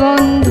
গন্ধ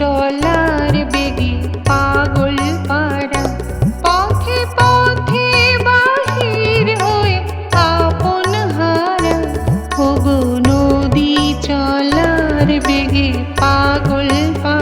চলার বেগে পাগল পাড়া। পথে পথে বাহির হয়ে আপন হারা। ওগো নদী চলার বেগে পাগল পাড়া।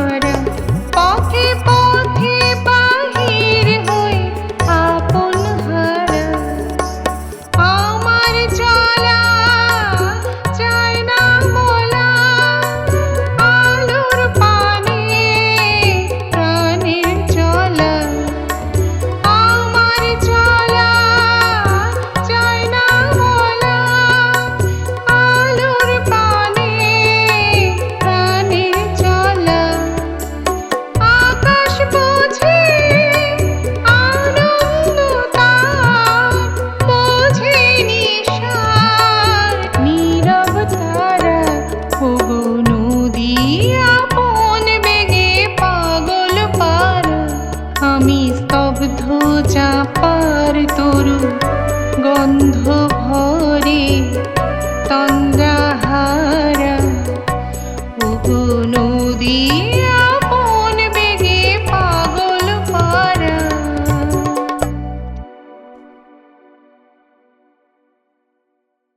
স্তব্ধ চাপার তরু গন্ধ ভরে তন্দ